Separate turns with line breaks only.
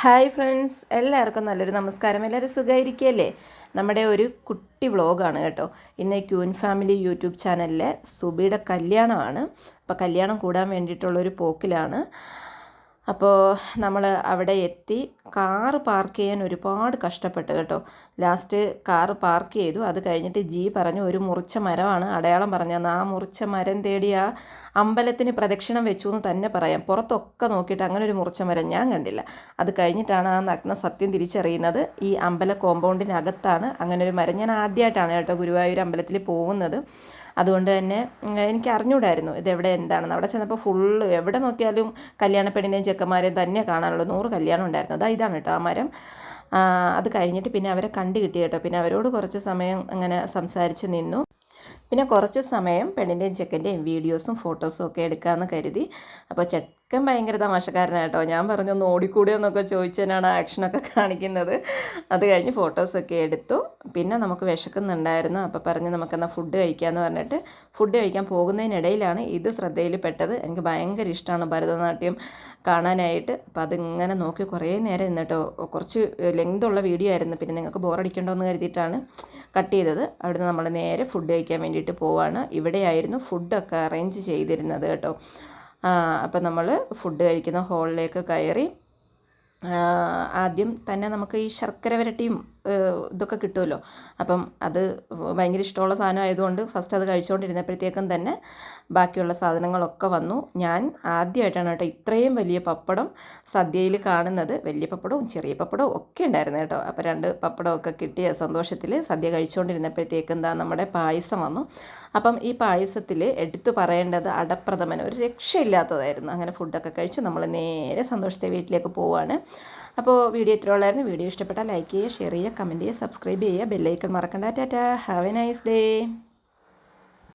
Hi friends എല്ലാവർക്കും നല്ലൊരു നമസ്കാരം. എല്ലാവരും സുഖമായിരിക്കുകയല്ലേ? നമ്മുടെ ഒരു കുട്ടി വ്ളോഗാണ് കേട്ടോ. ഇന്ന് ക്യൂൻ ഫാമിലി യൂട്യൂബ് ചാനലിലെ സുബിയുടെ കല്യാണമാണ്. അപ്പോൾ കല്യാണം കൂടാൻ വേണ്ടിയിട്ടുള്ളൊരു പോക്കിലാണ്. അപ്പോൾ നമ്മൾ അവിടെ എത്തി കാറ് പാർക്ക് ചെയ്യാൻ ഒരുപാട് കഷ്ടപ്പെട്ടു കേട്ടോ. ലാസ്റ്റ് കാറ് പാർക്ക് ചെയ്തു. അത് കഴിഞ്ഞിട്ട് ജി പറഞ്ഞു ഒരു മുറിച്ച മരമാണ്. അടയാളം പറഞ്ഞു. തന്നെ ആ മുറിച്ച മരം തേടി ആ അമ്പലത്തിന് പ്രദക്ഷിണം വെച്ചു എന്ന് തന്നെ പറയാം. പുറത്തൊക്കെ നോക്കിയിട്ട് അങ്ങനെ ഒരു മുറിച്ച മരം ഞാൻ കണ്ടില്ല. അത് കഴിഞ്ഞിട്ടാണ് ആ നഗ്ന സത്യം തിരിച്ചറിയുന്നത്. ഈ അമ്പല കോമ്പൗണ്ടിനകത്താണ് അങ്ങനെ ഒരു മരം. ഞാൻ ആദ്യമായിട്ടാണ് കേട്ടോ ഗുരുവായൂർ അമ്പലത്തിൽ പോകുന്നത്. അതുകൊണ്ട് തന്നെ എനിക്ക് അറിഞ്ഞൂടായിരുന്നു ഇതെവിടെ എന്താണെന്ന്. അവിടെ ചെന്നപ്പോൾ ഫുള്ള് എവിടെ നോക്കിയാലും കല്യാണ പെണ്ണിനെയും ചെക്കന്മാരെയും തന്നെ കാണാനുള്ളൂ. നൂറ് കല്യാണം ഉണ്ടായിരുന്നു. അതാ ഇതാണ് കേട്ടോ ആ മരം. അത് കഴിഞ്ഞിട്ട് പിന്നെ അവരെ കണ്ടു കിട്ടി കേട്ടോ. പിന്നെ അവരോട് കുറച്ച് സമയം അങ്ങനെ സംസാരിച്ച് നിന്നു. പിന്നെ കുറച്ച് സമയം പെണ്ണിന്റെയും ചെക്കന്റെയും വീഡിയോസും ഫോട്ടോസും ഒക്കെ എടുക്കാമെന്ന് കരുതി. അപ്പോൾ ചെക്കൻ ഭയങ്കര തമാശക്കാരനായിട്ടോ ഞാൻ പറഞ്ഞു ഒന്ന് ഓടിക്കൂടിയെന്നൊക്കെ ചോദിച്ചതിനാണ് ആക്ഷനൊക്കെ കാണിക്കുന്നത്. അത് കഴിഞ്ഞ് ഫോട്ടോസൊക്കെ എടുത്തു. പിന്നെ നമുക്ക് വിശക്കുന്നുണ്ടായിരുന്നു. അപ്പോൾ പറഞ്ഞ് നമുക്കെന്നാൽ ഫുഡ് കഴിക്കാമെന്ന് പറഞ്ഞിട്ട് ഫുഡ് കഴിക്കാൻ പോകുന്നതിനിടയിലാണ് ഇത് ശ്രദ്ധയിൽ പെട്ടത് എനിക്ക് ഭയങ്കര ഇഷ്ടമാണ് ഭരതനാട്യം കാണാനായിട്ട്. അപ്പോൾ അതിങ്ങനെ നോക്കി കുറേ നേരം നിന്നിട്ടോ കുറച്ച് ലെങ്ത് ഉള്ള വീഡിയോ ആയിരുന്നു. പിന്നെ നിങ്ങൾക്ക് ബോറടിക്കണ്ടോ എന്ന് കരുതിയിട്ടാണ് കട്ട് ചെയ്തത്. അവിടുന്ന് നമ്മൾ നേരെ ഫുഡ് കഴിക്കാൻ വേണ്ടിയിട്ട് പോവാണ്. ഇവിടെയായിരുന്നു ഫുഡൊക്കെ അറേഞ്ച് ചെയ്തിരുന്നത് കേട്ടോ. അപ്പോൾ നമ്മൾ ഫുഡ് കഴിക്കുന്ന ഹോളിലേക്ക് കയറി ആദ്യം തന്നെ നമുക്ക് ഈ ശർക്കര വരട്ടിയും ഇതൊക്കെ കിട്ടുമല്ലോ. അപ്പം അത് ഭയങ്കര ഇഷ്ടമുള്ള സാധനം ആയതുകൊണ്ട് ഫസ്റ്റ് അത് കഴിച്ചുകൊണ്ടിരുന്നപ്പോഴത്തേക്കും തന്നെ ബാക്കിയുള്ള സാധനങ്ങളൊക്കെ വന്നു. ഞാൻ ആദ്യമായിട്ടാണ് കേട്ടോ ഇത്രയും വലിയ പപ്പടം സദ്യയിൽ കാണുന്നത്. വലിയ പപ്പടവും ചെറിയ പപ്പടവും ഒക്കെ ഉണ്ടായിരുന്നു കേട്ടോ. അപ്പോൾ രണ്ട് പപ്പടമൊക്കെ കിട്ടിയ സന്തോഷത്തിൽ സദ്യ കഴിച്ചുകൊണ്ടിരുന്നപ്പോഴത്തേക്കും എന്താ നമ്മുടെ പായസം വന്നു. അപ്പം ഈ പായസത്തിൽ എടുത്തു പറയേണ്ടത് അടപ്രഥമൻ ഒരു രക്ഷയില്ലാത്തതായിരുന്നു. അങ്ങനെ ഫുഡൊക്കെ കഴിച്ച് നമ്മൾ നേരെ സന്തോഷത്തെ വീട്ടിലേക്ക് പോവുകയാണ് അപ്പോൾ വീഡിയോ ഇത്ര ഉള്ളായിരുന്നു. വീഡിയോ ഇഷ്ടപ്പെട്ടാൽ ലൈക്ക് ചെയ്യുക ഷെയർ ചെയ്യുക കമന്റ് ചെയ്യുക സബ്സ്ക്രൈബ് ചെയ്യുക ബെല്ലൈക്കൺ മറക്കണ്ട. Tata. Have a nice day.